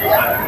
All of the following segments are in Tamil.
Yeah.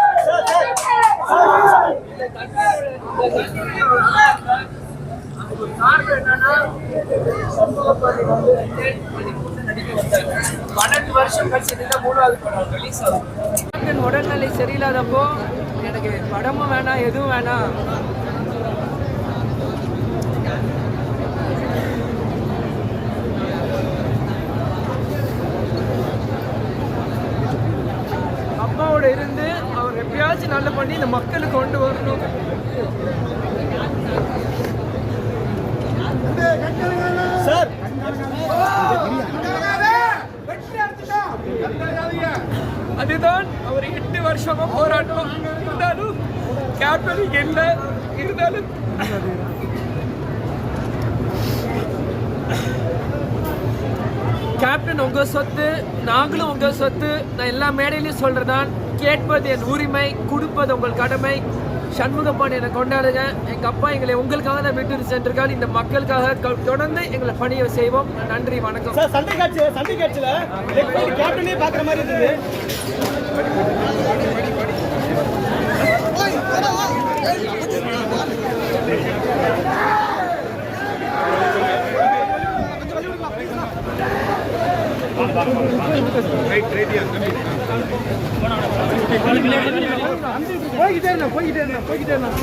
பன்னெண்டு வருஷம் கழிச்சு இதுதான் மூணாவது படம் ரிலீஸ் ஆகும் உடல்நிலை சரியில்லாதப்போ எனக்கு படமும் வேணாம் எதுவும் வேணாம். அப்பாவோட இருந்து அவர் எப்பயாச்சும் நல்ல பண்ணி இந்த மக்களுக்கு கொண்டு வரணும். அதுதான் அவர் எட்டு வருஷமா போராட்டம். இருந்தாலும் கேப்டன் இல்லை இருந்தாலும். கேப்டன் உங்கள் சொத்து நாங்களும் உங்கள் சொத்து. நான் எல்லா மேடையிலையும் சொல்கிறதான் கேட்பது என் உரிமை கொடுப்பது உங்கள் கடமை. சண்முக பாண்டியனை கொண்டாடுங்க. எங்க அப்பா எங்களை உங்களுக்காக தான் விட்டு சென்றிருக்காரு. இந்த மக்களுக்காக தொடர்ந்து எங்களை பணியை செய்வோம். நன்றி வணக்கம். சார் சண்டை காட்சி சண்டை காட்சியில? கேப்டனே பாக்குற மாதிரி இருந்தது. போய்கிட்டே இருந்தேன் போய்கிட்டே இருந்தேன் போய்கிட்டே இருந்தேன்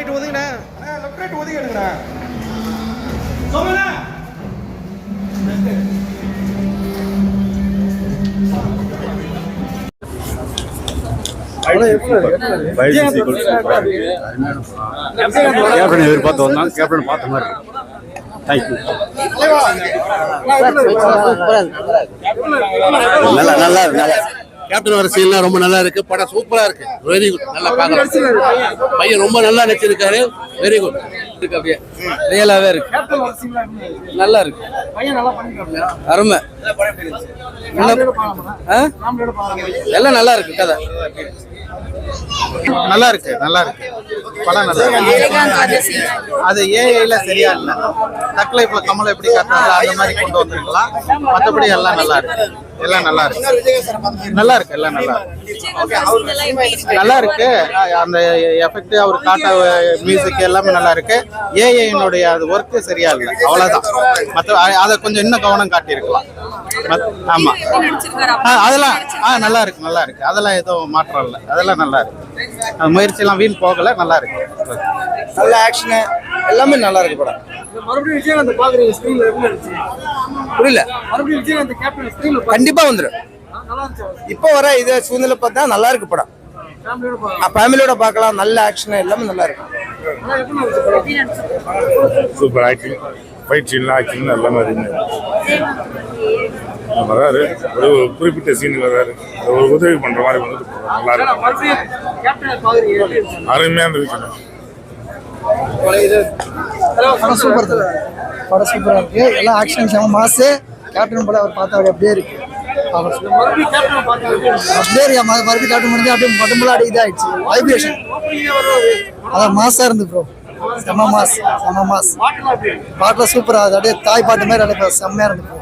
ரைட் ஒதுங்கண்ணா லெஃப்ட் ரைட் ஒதுங்கி எடுங்கண்ணா சொல்லுண்ணா கேப்டன் எதிர்பார்த்து வந்தோம் கேப்டன் பார்த்த மாதிரி தேங்க்யூ நல்லா நல்லா இருக்கு நல்லா. கேப்டன் வர சீன்லாம் ரொம்ப நல்லா இருக்கு. படம் சூப்பரா இருக்கு. வெரி குட் நல்லா பார்க்கலாம். பையன் ரொம்ப நல்லா நடிச்சிருக்காரு. வெரி குட் இருக்கு அப்படியே. ரியலாவே இருக்கு. நல்லா இருக்கு. பையன் நல்லா பண்ணிருக்காப்ல? அருமை? எல்லாம் நல்லா இருக்கு கதை. நல்லா இருக்கு நல்லா இருக்கு. படம் நல்லா இருக்கு. அது ஏஐல சரியா இல்ல. தக்லைஃப்ல கமல் எப்படி காட்டுறாங்க அந்த மாதிரி கொண்டு வந்திருக்கலாம். மற்றபடி எல்லாம் நல்லா இருக்கு. எல்லாம் நல்லா இருக்கு. நல்லா இருக்கு எல்லாம் நல்லா இருக்கு. நல்லா இருக்கு. அந்த எஃபெக்ட் அவர் காட்ட மியூசிக் எல்லாமே நல்லா இருக்கு. ஏஐனுடைய அது ஒர்க்கு சரியா இல்லை. அவ்வளவுதான். மற்ற அதை கொஞ்சம் இன்னும் கவனம் காட்டியிருக்கலாம். ஆமா. ஆ, அதெல்லாம் ஆ நல்லா இருக்கு நல்லா இருக்கு. அதெல்லாம் எதுவும் மாற்றம் இல்லை. அதெல்லாம் நல்லா இருக்கு. அந்த முயற்சியெல்லாம் வீண் போகல நல்லா இருக்கு. நல்ல ஆக்ஷனு எல்லாமே நல்லா இருக்கு படம். புரியல. மறுபடியும் விஜயகாந்த் கேப்டன் ஸ்கிரீன்ல கண்டிப்பா வந்துடும் இப்போ வர இதே சூழ்நிலை பார்த்தா நல்லா இருக்கு படம். ஃபேமிலியோட பார்க்கலாம். நல்ல ஆக்ஷன் எல்லாமே நல்லா இருக்கு. சூப்பர் ஆக்டிங் ஃபைட் சீன்லாம் ஆக்டிங் எல்லாமே இருந்தது வராரு. ஒரு குறிப்பிட்ட சீனுக்கு வராரு. ஒரு உதவி பண்ற மாதிரி வந்து நல்லா இருக்கு. அருமையா இருந்துச்சு. படம் சூப்பர் படம் சூப்பராக இருக்கு. எல்லாம் ஆக்ஷன் செம மாசு. கேப்டன் படம் அவர் பார்த்தா அப்படி அப்படியே இருக்கு. அவர் அப்படியே இருக்கு. மறு- மறுபடியும் கேப்டன் முடிஞ்சு அப்படியே உடம்புல அப்படியே இதாயிடுச்சு வைப்ரேஷன் அதான் மாசா இருந்து ப்ரோ செம மாஸ் செம மாஸ் பாட்டில் சூப்பராக அது அப்படியே தாய் பாட்டு மாதிரி அப்படியே செம்மையா இருந்து ப்ரோ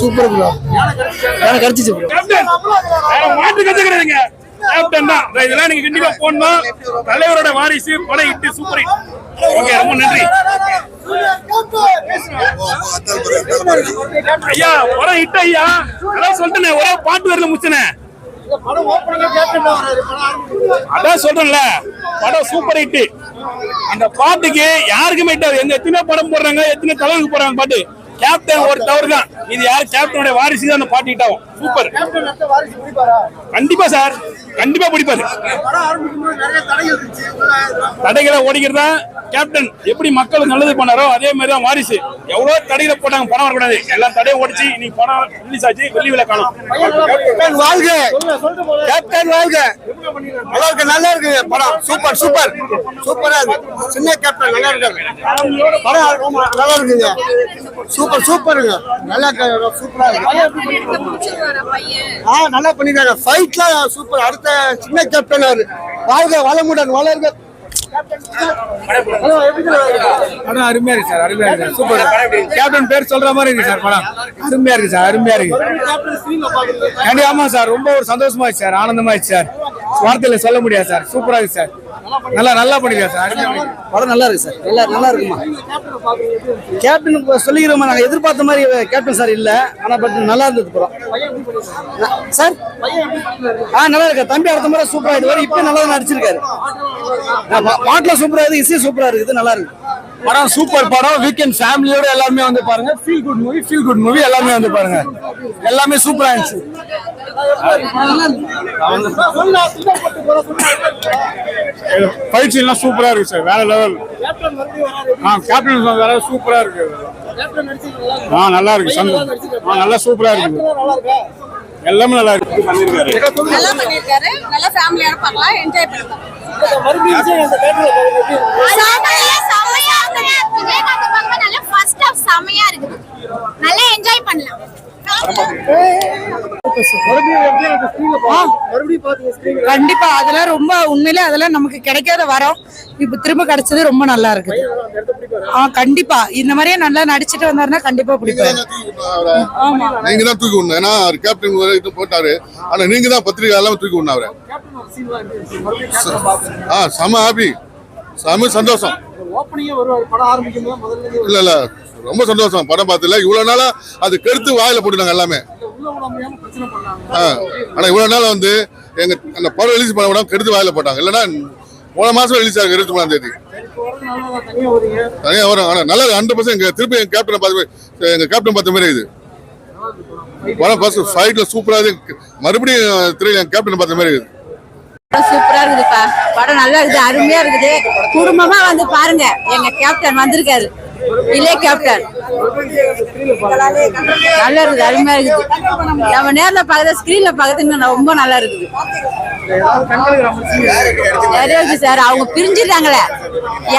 சூப்பர் ப்ரோ எனக்கு கிடைச்சிச்சு ப்ரோ மாட்டு கத்துக்கிறதுங்க கேப்டன் தான். இதெல்லாம் நீங்க கண்டிப்பா போடணும். தலைவரோட வாரிசு படம் இட்டு சூப்பர் ஓகே ரொம்ப நன்றி ஐயா படம் இட்டு ஐயா. அதான் சொல்லிட்டேனே ஒரே பாட்டு வரல முச்சனே அதான் சொல்றேன்ல படம் சூப்பர் ஹிட் அந்த பாட்டுக்கு யாருக்குமே ஹிட் ஆகுது. எங்க எத்தனை படம் போடுறாங்க எத்தனை தலைவருக்கு போடுறாங்க பாட்டு. கேப்டன் ஒரு தவறு தான். இது யார்? கேப்டனுடைய வாரிசு தான் அந்த பாட்டு ஹிட் ஆகும். சூப்பர் கண்டிப்பா சார். கண்டிப்பா பிடிப்பாரு. தடைகளை ஓடிக்கிறதா? கேப்டன் எப்படி மக்களுக்கு நல்லது பண்ணாரோ அதே மாதிரி தான் வாரிசு. எவ்வளவு தடைகளை போட்டாங்க படம் வரக்கூடாது. எல்லாம் தடையை ஓடிச்சு இன்னைக்கு படம் ரிலீஸ் ஆச்சு வெள்ளி விலை காணும். கேப்டன் வாழ்க. கேப்டன் வாழ்க. நல்லா இருக்கு நல்லா இருக்கு. படம் சூப்பர் சூப்பர். சூப்பரா இருக்கு. சின்ன கேப்டன் நல்லா இருக்கு படம் நல்லா இருக்குங்க. சூப்பர் சூப்பருங்க நல்லா இருக்கு, சூப்பரா இருக்கு. ஆ நல்லா பண்ணிருக்காங்க ஃபைட்லாம் சூப்பர். அடுத்த சின்ன கேப்டன் அவரு. வாழ்க வளமுடன் வளர்க படம் அருமையா இருக்கு சார் அருமையா இருக்கு சூப்பர். கேப்டன் பேர் சொல்ற மாதிரி இருக்கு சார் படம். அருமையா இருக்கு சார் அருமையா இருக்கு. கண்டிப்பா ஆமா சார். ரொம்ப ஒரு சந்தோஷமா சார் ஆனந்தமா சார். வார்த்தையில சொல்ல முடியாது சார். சூப்பரா இருக்கு சார். நல்லா நல்லா பண்ணிருக்காரு சார்? படம் நல்லா இருக்கு சார். நல்லா நல்லா இருக்குமா? கேப்டன் சொல்லிக்கிறோமா நாங்க எதிர்பார்த்த மாதிரி கேப்டன் சார் இல்ல. ஆனா பட் நல்லா இருந்தது படம். சார்? ஆ நல்லா இருக்கு? தம்பி அடுத்த முறை சூப்பரா வரை இப்ப நல்லா நடிச்சிருக்காரு. பாட்டுல சூப்பரா இருக்கு இசை சூப்பரா இருக்குது நல்லா இருக்கு. படம் சூப்பர் படம். வீக்கெண்ட் ஃபேமிலியோட எல்லாருமே வந்து பாருங்க. Feel good movie feel good movie எல்லாமே வந்து பாருங்க. எல்லாமே சூப்பரா இருந்துச்சு. ஃபைட் சீன்லாம் சூப்பரா இருக்கு சார். வேற லெவல் ஆ கேப்டன் வேற சூப்பரா இருக்கு. ஆ நல்லா இருக்கு. சந்தோஷம். ஆ நல்லா சூப்பரா இருக்கு. எல்லாமே நல்லா இருக்கு. பண்ணிருக்காரு நல்லா பண்ணிருக்காரு நல்லா ஃபேமிலியோட பார்க்கலாம் என்ஜாய் பண்ணலாம். செமையா செமையா விஜயகாந்த் பார்க்க நல்ல ஃபர்ஸ்ட் ஹாஃப் செமையா இருக்குது நல்லா என்ஜாய் பண்ணலாம். கண்டிப்பா அதெல்லாம் ரொம்ப உண்மையிலே அதெல்லாம் நமக்கு கிடைக்காத வரோம். இப்ப திரும்ப கிடைச்சது ரொம்ப நல்லா இருக்குது ஆ கண்டிப்பா. இந்த மாதிரியே நல்லா நடிச்சிட்டு வந்தாருன்னா கண்டிப்பா பிடிப்பாரு. ஆமா. நீங்க தான் தூக்கி விடணும். ஏன்னா கேப்டன் ஒரு இது போட்டாரு. ஆனா நீங்க தான் பத்திரிகை எல்லாம் தூக்கி விடணும் அவரை. ஆ செம ஹாப்பி செம சந்தோஷம். இல்ல இல்ல. ரொம்ப சந்தோஷம். படம் பார்த்ததுல இவ்வளோ நாளாக அது கெடுத்து வாயில் போட்டுட்டாங்க எல்லாமே. ஆ, இவ்வளோ இவ்வளவு நாள் வந்து எங்கள் அந்த படம் ரிலீஸ் பண்ண விடாம கெடுத்து வாயில் போட்டாங்க. இல்லைன்னா போன மாதம் ரிலீஸ் ஆகும் இருபத்தி மூணாம் தேதி. தனியாக வரும். ஆனால் நல்லா ஹண்ட்ரட் பர்சன்ட் எங்கள் திருப்பி எங்கள் கேப்டன் பார்த்து எங்கள் கேப்டன் பார்த்த மாதிரி இது படம் ஃபர்ஸ்ட் ஃபைட்டில் சூப்பராக மறுபடியும் திரையில் எங்கள் கேப்டன் பார்த்த மாதிரி இருக்குது. சூப்பரா இருக்குதுப்பா. படம் நல்லா இருக்குது. அருமையா இருக்குது. குடும்பமா வந்து பாருங்க. எங்க கேப்டன் வந்திருக்காரு. இல்லையே கேப்டன் நல்லா இருக்குது அருமையா இருக்குது. நம்ம நேர்ல பாக்குறது ஸ்கிரீன்ல பாக்குறது ரொம்ப நல்லா இருக்குது நிறைய இருக்கு சார் அவங்க பிரிஞ்சிடுறாங்களே.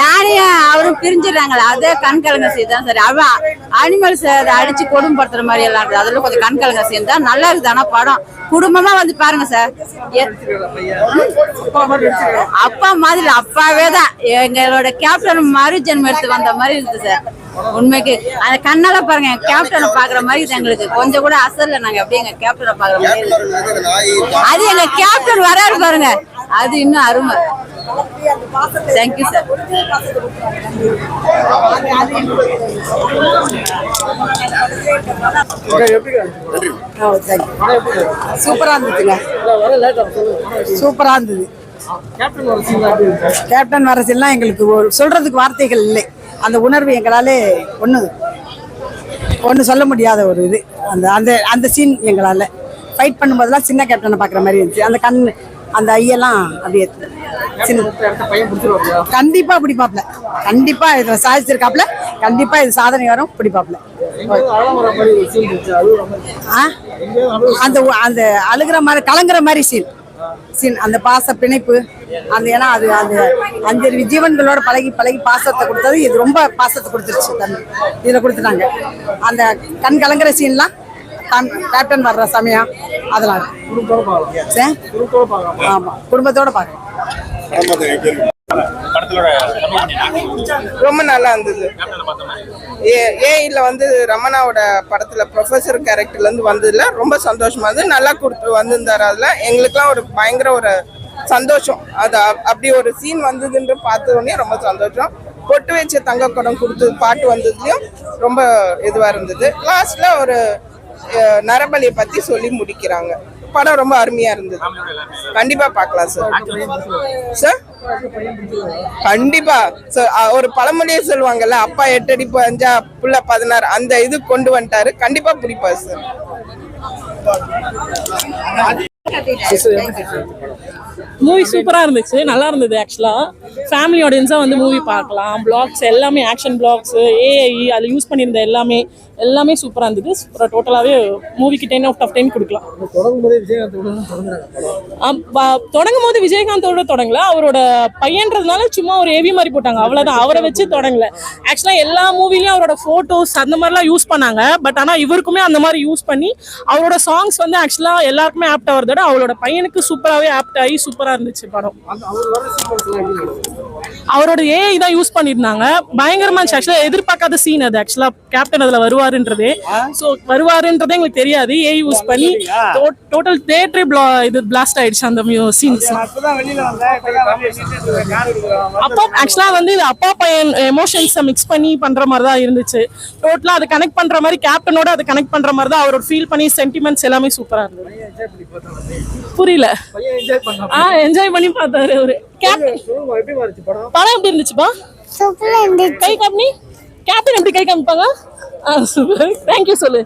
யானையும் அவரும் பிரிஞ்சிடுறாங்களே. அதே கண்கலங்க செய்தான் சார் அவன் அனிமல்ஸ் அடிச்சு கொடுமைப்படுத்துற மாதிரி எல்லாம் இருக்குது. அதெல்லாம் கொஞ்சம் கண்கலங்க செய்தா நல்லா இருக்குது ஆனா படம் குடும்பமா வந்து பாருங்க சார் அப்பா மாதிரி அப்பாவே தான். எங்களோட கேப்டன் மறு ஜென்மம் எடுத்து வந்த மாதிரி இருக்குது சார் உண்மைக்கு. அந்த கண்ணால பாருங்க. கேப்டனை பாக்குற மாதிரி இருக்குது எங்களுக்கு. கொஞ்சம் கூட அசல்ல நாங்க. அப்படியே எங்க கேப்டனை பாக்குற மாதிரி. அது எங்க கேப்டன் வராரு பாருங்க. அது இன்னும் அருமை. தேங்க்யூ சார் சூப்பரா இருந்துச்சுங்க. சூப்பரா இருந்தது. கேப்டன் வரசெல்லாம் எங்களுக்கு ஒரு சொல்றதுக்கு வார்த்தைகள் இல்லை. அந்த உணர்வு எங்களாலே ஒண்ணு ஒண்ணு சொல்ல முடியாத ஒரு இது. அந்த அந்த அந்த சீன் எங்களால. ஃபைட் பண்ணும்போதெல்லாம் சின்ன கேப்டனை பார்க்குற மாதிரி இருந்துச்சு. அந்த கண் அந்த ஐயெல்லாம் அப்படியே பையன் பிடிச்சிருவாங்க கண்டிப்பா பிடிப்பாப்ல. கண்டிப்பா இதுல சாதிச்சிருக்காப்ல. கண்டிப்பா இது சாதனை வரும் பிடிப்பாப்ல? அந்த அந்த அழுகிற மாதிரி கலங்குற மாதிரி சீன் சீன் அந்த பாச பிணைப்பு அந்த ஏன்னா அது அந்த அஞ்சு ஜீவன்களோட பழகி பழகி பாசத்தை கொடுத்தது. இது ரொம்ப பாசத்தை கொடுத்துருச்சு தம்பி இதுல கொடுத்துட்டாங்க. அந்த கண் கலங்குற சீன்லாம் கேப்டன் வர்ற சமயம் அதெல்லாம். சரி? ஆமா குடும்பத்தோட பார்க்கலாம் ரொம்ப நல்லா இருந்தது. ஏஐல வந்து ரமணாவோட படத்துல ப்ரொஃபசர் கேரக்டர்ல இருந்து வந்ததுல ரொம்ப சந்தோஷமா இருந்தது. நல்லா கொடுத்து வந்திருந்தாரு அதுல. எங்களுக்குலாம் ஒரு பயங்கர ஒரு சந்தோஷம். அது அப்- அப்படி ஒரு சீன் வந்ததுன்னு பார்த்த உடனே ரொம்ப சந்தோஷம். பொட்டு வச்ச தங்க குடம் கொடுத்து பாட்டு வந்ததுலயும் ரொம்ப இதுவா இருந்தது. லாஸ்ட்ல ஒரு நரபலியை பத்தி சொல்லி முடிக்கிறாங்க. படம் ரொம்ப அருமையா இருந்தது. கண்டிப்பா பார்க்கலாம் சார் சார் கண்டிப்பா. ஒரு பழமொழியே சொல்லுவாங்கல்ல அப்பா எட்டடி அஞ்சா பஞ்சா புள்ள பதினாறு அந்த இது கொண்டு வந்துட்டாரு. கண்டிப்பா பிடிப்பாரு சார் மூவி சூப்பரா இருந்துச்சு நல்லா இருந்தது ஆக்சுவலா ஃபேமிலி ஆடியன்ஸா வந்து மூவி பார்க்கலாம். பிளாக்ஸ் எல்லாமே ஆக்ஷன் பிளாக்ஸ் ஏஐ அதில் யூஸ் பண்ணியிருந்த எல்லாமே எல்லாமே சூப்பரா இருந்தது. டோட்டலாவே மூவிக்கு டென் அவுட் ஆஃப் டென் கொடுக்கலாம். தொடங்கும் போதே விஜயகாந்தோட தொடங்கல. அவரோட பையன்றதுனால சும்மா ஒரு ஏவி மாதிரி போட்டாங்க. அவ்வளவுதான். அவரை வச்சு தொடங்கல. ஆக்சுவலா எல்லா மூவிலயும் அவரோட போட்டோஸ் அந்த மாதிரிலாம் யூஸ் பண்ணாங்க. பட் ஆனா இவருக்குமே அந்த மாதிரி யூஸ் பண்ணி அவரோட சாங்ஸ் வந்து ஆக்சுவலா எல்லாருக்குமே ஆப்ட் ஆகிறத விட அவரோட பையனுக்கு சூப்பராகவே ஆப்ட் ஆகி சூப்பரா இருந்துச்சு படம். அவரோட ஏஐ தான் யூஸ் பண்ணியிருந்தாங்க பயங்கரமா இருந்துச்சு. ஆக்சுவலா எதிர்பார்க்காத சீன் அது. ஆக்சுவலா கேப்டன் அதுல வருவாருன்றதே. சோ வருவாருன்றதே எங்களுக்கு தெரியாது. ஏஐ யூஸ் பண்ணி டோட்டல் தேட்டரே இது பிளாஸ்ட் ஆயிடுச்சு அந்த சீன்ஸ் அப்பா ஆக்சுவலா வந்து இது அப்பா பையன் எமோஷன்ஸை மிக்ஸ் பண்ணி பண்ற மாதிரி தான் இருந்துச்சு. டோட்டலா அதை கனெக்ட் பண்ற மாதிரி கேப்டனோட அதை கனெக்ட் பண்ற மாதிரி தான் அவரோட ஃபீல் பண்ணி சென்டிமெண்ட்ஸ் எல்லாமே சூப்பரா இருந்தது. புரியல. ஆ என்ஜாய் பண்ணி பார்த்தாரு அவரு. படம்? எப்படி இருந்துச்சுப்பா? கை காமி கேப்டன் எப்படி கை காமிப்பாங்க? ஆ சூப்பர். தேங்க்யூ சொல்லு.